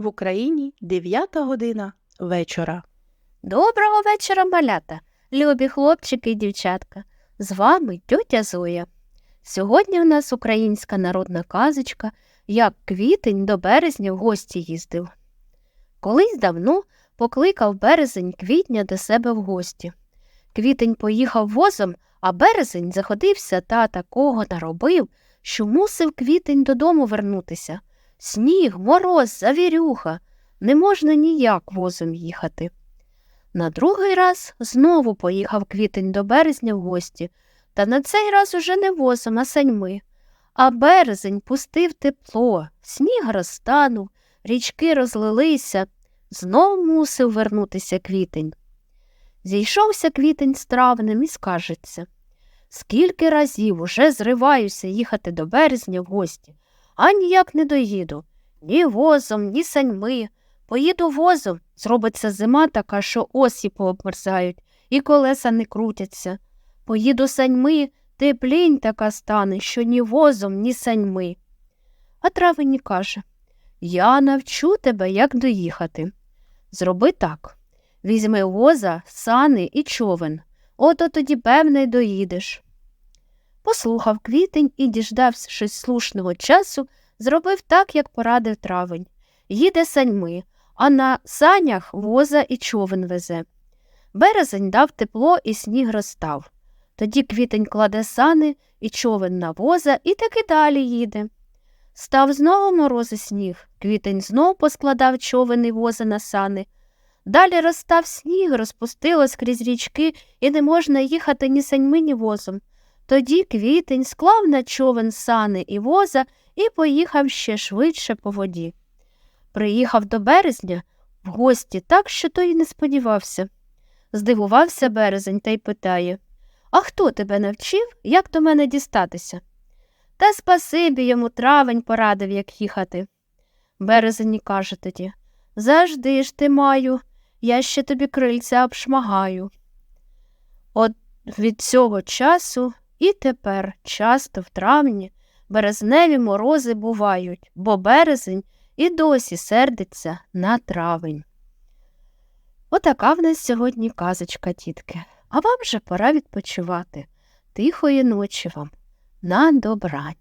В Україні 9 година вечора. Доброго вечора, малята, любі хлопчики і дівчатка. З вами тьотя Зоя. Сьогодні у нас українська народна казочка, як квітень до березня в гості їздив. Колись давно покликав березень квітня до себе в гості. Квітень поїхав возом, а березень заходився та такого наробив, що мусив квітень додому вернутися. Сніг, мороз, завірюха. Не можна ніяк возом їхати. На другий раз знову поїхав квітень до березня в гості, та на цей раз уже не возом, а саньми. А березень пустив тепло, сніг розтанув, річки розлилися, знов мусив вернутися квітень. Зійшовся квітень з травнем і скажеться скільки разів уже зриваюся їхати до березня в гості, а ніяк не доїду. Ні возом, ні саньми. Поїду возом, зробиться зима така, що осі пообмерзають, і колеса не крутяться. Поїду саньми, теплінь така стане, що ні возом, ні саньми. А травені каже Я навчу тебе, як доїхати. Зроби так візьми воза, сани і човен. Ото тоді, певне, доїдеш. Послухав квітень і, діждавшись слушного часу, зробив так, як порадив травень. Їде саньми, а на санях воза і човен везе. Березень дав тепло і сніг розстав. Тоді квітень кладе сани і човен на воза і таки далі їде. Став знову морози сніг, квітень знов поскладав човен і воза на сани. Далі розстав сніг, розпустилось крізь річки, і не можна їхати ні саньми, ні возом. Тоді квітень склав на човен сани і воза і поїхав ще швидше по воді. Приїхав до березня в гості так, що той і не сподівався. Здивувався березень та й питає А хто тебе навчив, як до мене дістатися? Та спасибі йому травень порадив, як їхати. Березень каже тоді Завжди ж ти маю, я ще тобі крильця обшмагаю. От від цього часу і тепер часто в травні березневі морози бувають, бо березень і досі сердиться на травень. Отака в нас сьогодні казочка, тітки, а вам же пора відпочивати. Тихої ночі вам. На добрань.